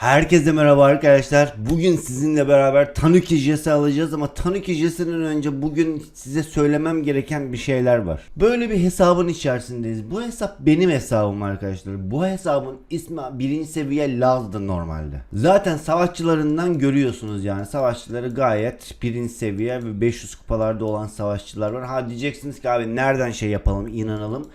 Herkese merhaba arkadaşlar. Bugün sizinle beraber Tanuki Jesi alacağız ama Tanuki Jesi'nin önce bugün size söylemem gereken bir şeyler var. Böyle bir hesabın içerisindeyiz. Bu hesap benim hesabım arkadaşlar. Bu hesabın ismi birinci seviye Laz'dı normalde. Zaten savaşçılarından görüyorsunuz yani. Savaşçıları gayet birinci seviye ve 500 kupalarda olan savaşçılar var. Ha diyeceksiniz ki abi nereden şey yapalım inanalım.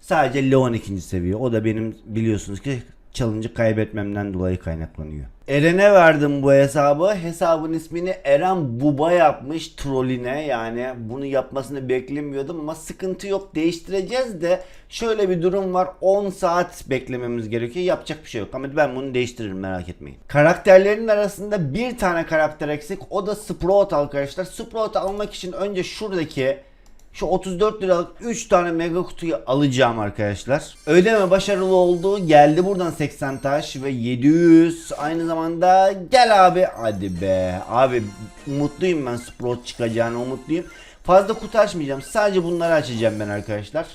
Sadece Leon ikinci seviye. O da benim biliyorsunuz ki challenge'ı kaybetmemden dolayı kaynaklanıyor. Eren'e verdim bu hesabı. Hesabın ismini Eren Buba yapmış trolline. Yani bunu yapmasını beklemiyordum ama sıkıntı yok. Değiştireceğiz de şöyle bir durum var. 10 saat beklememiz gerekiyor. Yapacak bir şey yok ama ben bunu değiştiririm merak etmeyin. Karakterlerin arasında bir tane karakter eksik. O da Sprout arkadaşlar. Sprout almak için önce şuradaki şu 34 liralık 3 tane mega kutuyu alacağım arkadaşlar. Ödeme başarılı oldu. Geldi buradan 80 taş ve 700. Aynı zamanda gel abi. Hadi be. Abi umutluyum ben Sprout çıkacağını umutluyum. Fazla kutu açmayacağım. Sadece bunları açacağım ben arkadaşlar.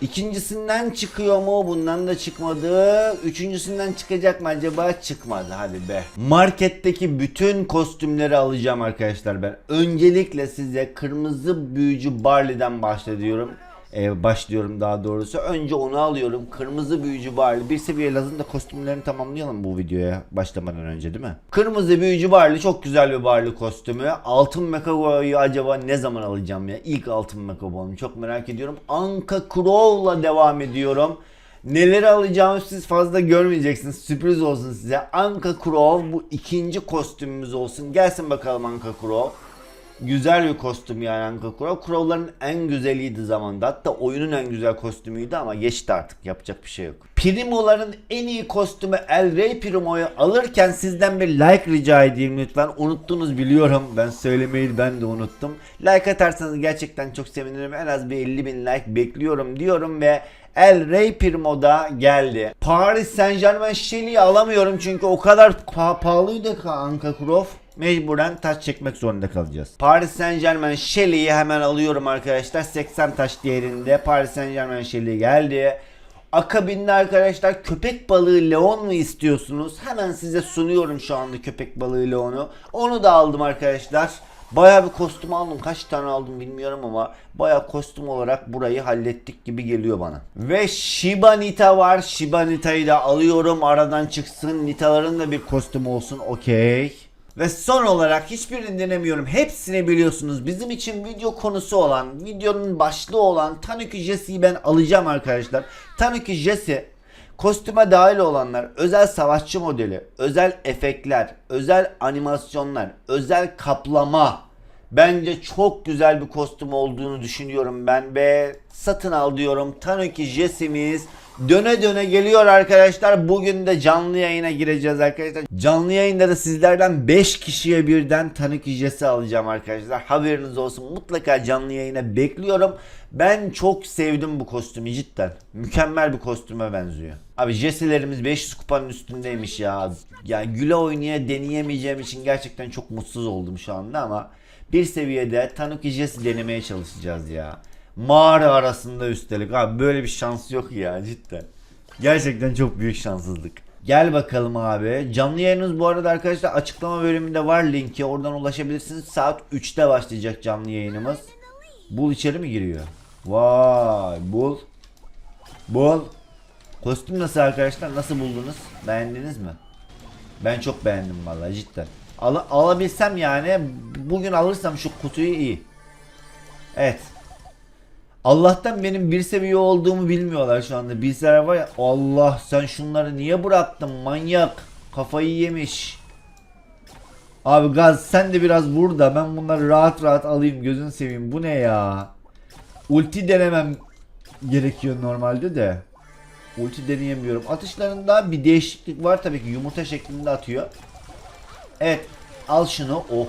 İkincisinden çıkıyor mu? Bundan da çıkmadı. Üçüncüsünden çıkacak mı acaba? Çıkmadı. Hadi be. Marketteki bütün kostümleri alacağım arkadaşlar ben. Öncelikle size kırmızı büyücü Barley'den bahsediyorum. Ee, başlıyorum daha doğrusu. Önce onu alıyorum. Kırmızı büyücü Barley. Bir seviye lazım da kostümlerini tamamlayalım bu videoya başlamadan önce değil mi? Kırmızı büyücü Barley çok güzel bir Barley kostümü. Altın Mekabo'yu acaba ne zaman alacağım ya? İlk altın Mekabo'nu çok merak ediyorum. Anka Crow'la devam ediyorum. Neleri alacağımı siz fazla görmeyeceksiniz. Sürpriz olsun size. Anka Crow bu ikinci kostümümüz olsun. Gelsin bakalım Anka Crow. Güzel bir kostüm yani Anka Crow. Crow'ların en güzeliydi zamanda. Hatta oyunun en güzel kostümüydü ama geçti artık. Yapacak bir şey yok. Primo'ların en iyi kostümü El Rey Primo'yu alırken sizden bir like rica edeyim lütfen. Unuttunuz biliyorum. Ben söylemeyi ben de unuttum. Like atarsanız gerçekten çok sevinirim. En az bir 50 bin like bekliyorum diyorum ve El Rey Primo'da geldi. Paris Saint Germain Shelly'i alamıyorum çünkü o kadar pa- pahalıydı ki Anka Croft. Mecburen taş çekmek zorunda kalacağız. Paris Saint Germain Shelly'i hemen alıyorum arkadaşlar. 80 taş değerinde Paris Saint Germain Shelly geldi. Akabinde arkadaşlar köpek balığı Leon mu istiyorsunuz? Hemen size sunuyorum şu anda köpek balığı Leon'u. Onu da aldım arkadaşlar. Baya bir kostüm aldım. Kaç tane aldım bilmiyorum ama baya kostüm olarak burayı hallettik gibi geliyor bana. Ve Shiba Nita var. Shiba Nita'yı da alıyorum. Aradan çıksın. Nita'ların da bir kostüm olsun. Okey. Ve son olarak hiçbirini denemiyorum. Hepsini biliyorsunuz. Bizim için video konusu olan, videonun başlığı olan Tanuki Jesse'yi ben alacağım arkadaşlar. Tanuki Jesse Kostüme dahil olanlar özel savaşçı modeli, özel efektler, özel animasyonlar, özel kaplama. Bence çok güzel bir kostüm olduğunu düşünüyorum ben ve satın al diyorum. Tanuki Jesse'miz döne döne geliyor arkadaşlar. Bugün de canlı yayına gireceğiz arkadaşlar. Canlı yayında da sizlerden 5 kişiye birden Tanuki Jesse alacağım arkadaşlar. Haberiniz olsun. Mutlaka canlı yayına bekliyorum. Ben çok sevdim bu kostümü cidden. Mükemmel bir kostüme benziyor. Abi Jesse'lerimiz 500 kupanın üstündeymiş ya. Yani güle oynaya deneyemeyeceğim için gerçekten çok mutsuz oldum şu anda ama bir seviyede Tanuki Jesse denemeye çalışacağız ya. Mağara arasında üstelik abi böyle bir şans yok ya cidden. Gerçekten çok büyük şanssızlık. Gel bakalım abi. Canlı yayınımız bu arada arkadaşlar açıklama bölümünde var linki. Oradan ulaşabilirsiniz. Saat 3'te başlayacak canlı yayınımız. Bul içeri mi giriyor? Vay bul. Bul. Kostüm nasıl arkadaşlar? Nasıl buldunuz? Beğendiniz mi? Ben çok beğendim vallahi cidden. Al alabilsem yani bugün alırsam şu kutuyu iyi. Evet. Allah'tan benim bir seviye olduğumu bilmiyorlar şu anda. Bilseler var ya Allah sen şunları niye bıraktın manyak. Kafayı yemiş. Abi gaz sen de biraz vur da ben bunları rahat rahat alayım gözün seveyim. Bu ne ya? Ulti denemem gerekiyor normalde de. Ulti deneyemiyorum. Atışlarında bir değişiklik var tabii ki yumurta şeklinde atıyor. Evet al şunu. Oh.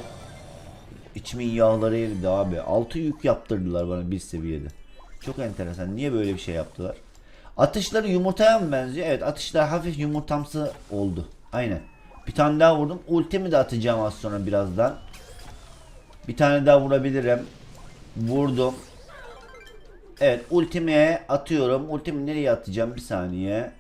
İçimin yağları eridi abi. Altı yük yaptırdılar bana bir seviyede. Çok enteresan. Niye böyle bir şey yaptılar? Atışları yumurtaya mı benziyor? Evet atışlar hafif yumurtamsı oldu. Aynen. Bir tane daha vurdum. Ultimi de atacağım az sonra birazdan. Bir tane daha vurabilirim. Vurdum. Evet ultime atıyorum. Ultimi nereye atacağım bir saniye.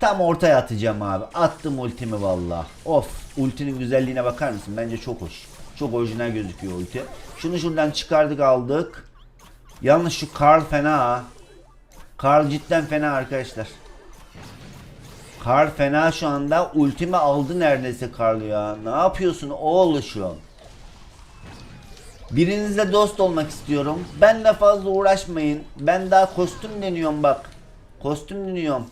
Tam ortaya atacağım abi. Attım ultimi valla. Of. Ultinin güzelliğine bakar mısın? Bence çok hoş. Çok orijinal gözüküyor ulti. Şunu şuradan çıkardık aldık. Yalnız şu Karl fena ha. Karl cidden fena arkadaşlar. Karl fena şu anda. Ultimi aldı neredeyse Karl ya. Ne yapıyorsun oğluşum? Birinizle dost olmak istiyorum. Benle fazla uğraşmayın. Ben daha kostüm deniyorum bak. Kostüm deniyorum.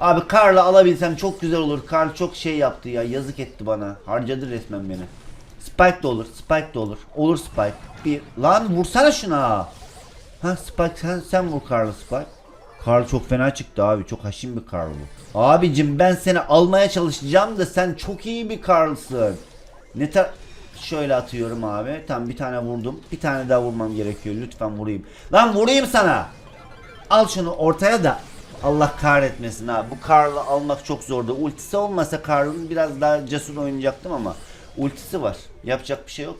Abi Karl'ı alabilsem çok güzel olur. Karl çok şey yaptı ya. Yazık etti bana. Harcadı resmen beni. Spike de olur. Spike de olur. Olur Spike. Bir. Lan vursana şuna. Ha Spike sen, sen vur Karl'ı Spike. Karl çok fena çıktı abi. Çok haşin bir Karl bu. Abicim ben seni almaya çalışacağım da sen çok iyi bir Karl'sın. Ne tar... Şöyle atıyorum abi. Tam bir tane vurdum. Bir tane daha vurmam gerekiyor. Lütfen vurayım. Lan vurayım sana. Al şunu ortaya da. Allah kahretmesin ha. Bu Karl'ı almak çok zordu. Ultisi olmasa Karl'ın biraz daha cesur oynayacaktım ama ultisi var. Yapacak bir şey yok.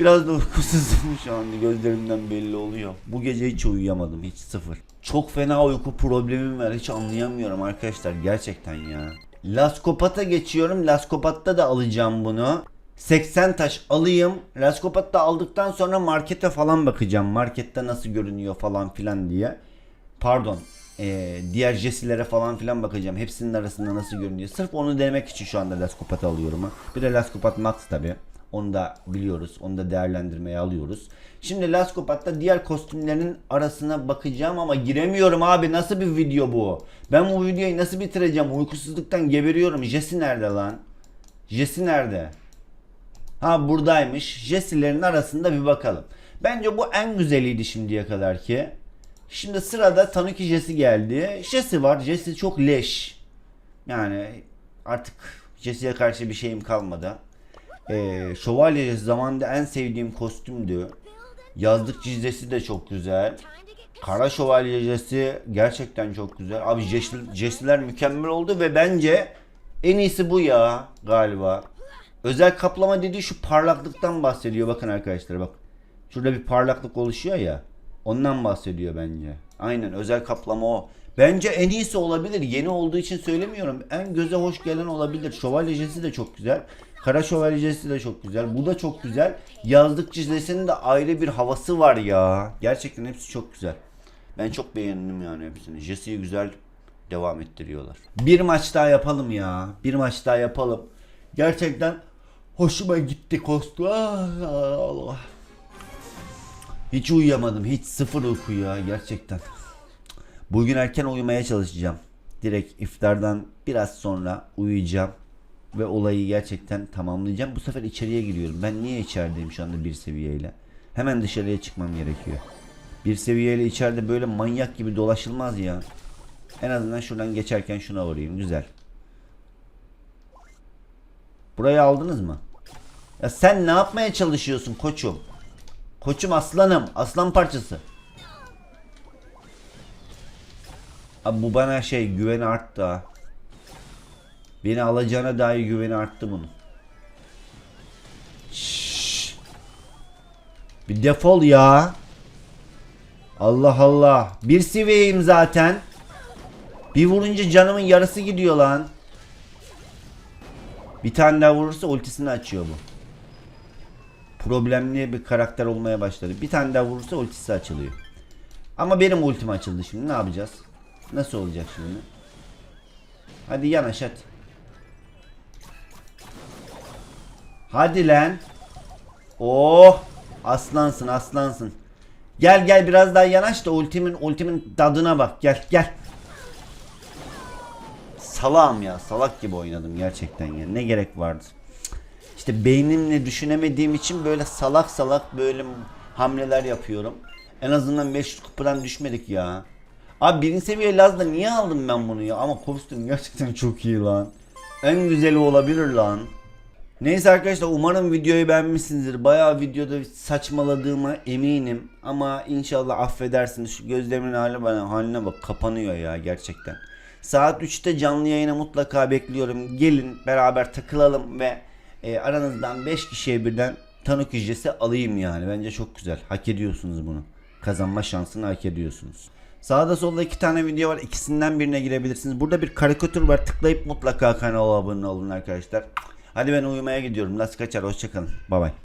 Biraz da uykusuzum şu anda gözlerimden belli oluyor. Bu gece hiç uyuyamadım hiç sıfır. Çok fena uyku problemim var hiç anlayamıyorum arkadaşlar gerçekten ya. Laskopat'a geçiyorum. Laskopat'ta da alacağım bunu. 80 taş alayım. Laskopat'ta aldıktan sonra markete falan bakacağım. Markette nasıl görünüyor falan filan diye. Pardon. Ee, diğer jesilere falan filan bakacağım. Hepsinin arasında nasıl görünüyor. Sırf onu denemek için şu anda Laskopat'ı alıyorum. Bir de Laskopat Max tabi. Onu da biliyoruz. Onu da değerlendirmeye alıyoruz. Şimdi Laskopat'ta diğer kostümlerin arasına bakacağım ama giremiyorum abi. Nasıl bir video bu? Ben bu videoyu nasıl bitireceğim? Uykusuzluktan geberiyorum. Jesi nerede lan? Jesi nerede? Ha buradaymış. Jesilerin arasında bir bakalım. Bence bu en güzeliydi şimdiye kadar ki. Şimdi sırada Tanuki Jesi geldi. Jesi var. Jesi çok leş. Yani artık Jesse'ye karşı bir şeyim kalmadı. Ee, Şövalye Jesi zamanında en sevdiğim kostümdü. Yazlık cizesi de çok güzel. Kara Şövalye Jesi gerçekten çok güzel. Abi Jesi'ler mükemmel oldu ve bence en iyisi bu ya galiba. Özel kaplama dediği şu parlaklıktan bahsediyor. Bakın arkadaşlar bak. Şurada bir parlaklık oluşuyor ya. Ondan bahsediyor bence. Aynen özel kaplama o. Bence en iyisi olabilir. Yeni olduğu için söylemiyorum. En göze hoş gelen olabilir. Şövalyecesi de çok güzel. Kara şövalyecesi de çok güzel. Bu da çok güzel. Yazlık çizesinin de ayrı bir havası var ya. Gerçekten hepsi çok güzel. Ben çok beğendim yani hepsini. Jesse'yi güzel devam ettiriyorlar. Bir maç daha yapalım ya. Bir maç daha yapalım. Gerçekten hoşuma gitti kostüm. Ah, Allah. Hiç uyuyamadım. Hiç sıfır uyku ya gerçekten. Bugün erken uyumaya çalışacağım. Direkt iftardan biraz sonra uyuyacağım. Ve olayı gerçekten tamamlayacağım. Bu sefer içeriye giriyorum. Ben niye içerideyim şu anda bir seviyeyle? Hemen dışarıya çıkmam gerekiyor. Bir seviyeyle içeride böyle manyak gibi dolaşılmaz ya. En azından şuradan geçerken şuna uğrayayım. Güzel. Burayı aldınız mı? Ya sen ne yapmaya çalışıyorsun koçum? Koçum aslanım. Aslan parçası. Abi bu bana şey güveni arttı ha. Beni alacağına dair güveni arttı bunun. Şşş. Bir defol ya. Allah Allah. Bir seviyeyim zaten. Bir vurunca canımın yarısı gidiyor lan. Bir tane daha vurursa ultisini açıyor bu. Problemli bir karakter olmaya başladı. Bir tane daha vurursa ultisi açılıyor. Ama benim ultim açıldı şimdi. Ne yapacağız? Nasıl olacak şimdi? Hadi yanaş hadi. Hadi lan. Oh! Aslansın aslansın. Gel gel biraz daha yanaş da ultimin ultimin tadına bak. Gel gel. Salağım ya. Salak gibi oynadım gerçekten ya. Ne gerek vardı? İşte beynimle düşünemediğim için böyle salak salak böyle hamleler yapıyorum. En azından 500 kupadan düşmedik ya. Abi birinci seviye Laz'da niye aldım ben bunu ya? Ama kostüm gerçekten çok iyi lan. En güzeli olabilir lan. Neyse arkadaşlar umarım videoyu beğenmişsinizdir. Bayağı videoda saçmaladığıma eminim. Ama inşallah affedersiniz. Şu gözlerimin hali bana haline bak kapanıyor ya gerçekten. Saat 3'te canlı yayına mutlaka bekliyorum. Gelin beraber takılalım ve e, aranızdan 5 kişiye birden tanık ücreti alayım yani. Bence çok güzel. Hak ediyorsunuz bunu. Kazanma şansını hak ediyorsunuz. Sağda solda iki tane video var. İkisinden birine girebilirsiniz. Burada bir karikatür var. Tıklayıp mutlaka kanala abone olun arkadaşlar. Hadi ben uyumaya gidiyorum. Nasıl kaçar? Hoşçakalın. Bay bay.